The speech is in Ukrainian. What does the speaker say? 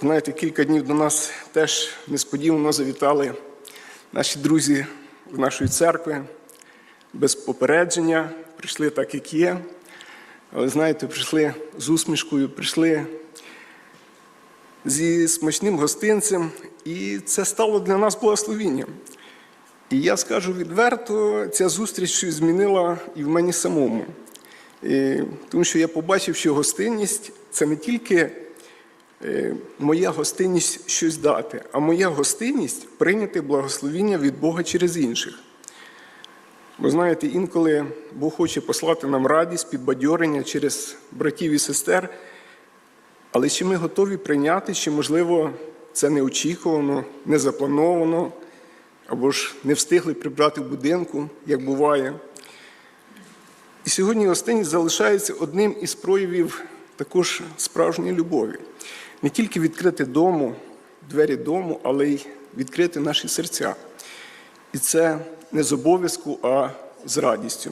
Знаєте, кілька днів до нас теж несподівано завітали наші друзі в нашої церкви без попередження, прийшли так, як є. Але знаєте, прийшли з усмішкою, прийшли зі смачним гостинцем, і це стало для нас благословінням. І я скажу відверто, ця зустріч щось змінила і в мені самому. І, тому що я побачив, що гостинність це не тільки моя гостинність щось дати, а моя гостинність прийняти благословіння від Бога через інших. Бо знаєте, інколи Бог хоче послати нам радість, підбадьорення через братів і сестер, але чи ми готові прийняти, чи, можливо, це неочікувано, не заплановано, або ж не встигли прибрати в будинку, як буває. І сьогодні гостинність залишається одним із проявів також справжньої любові. Не тільки відкрити дому, двері дому, але й відкрити наші серця. І це не з обов'язку, а з радістю.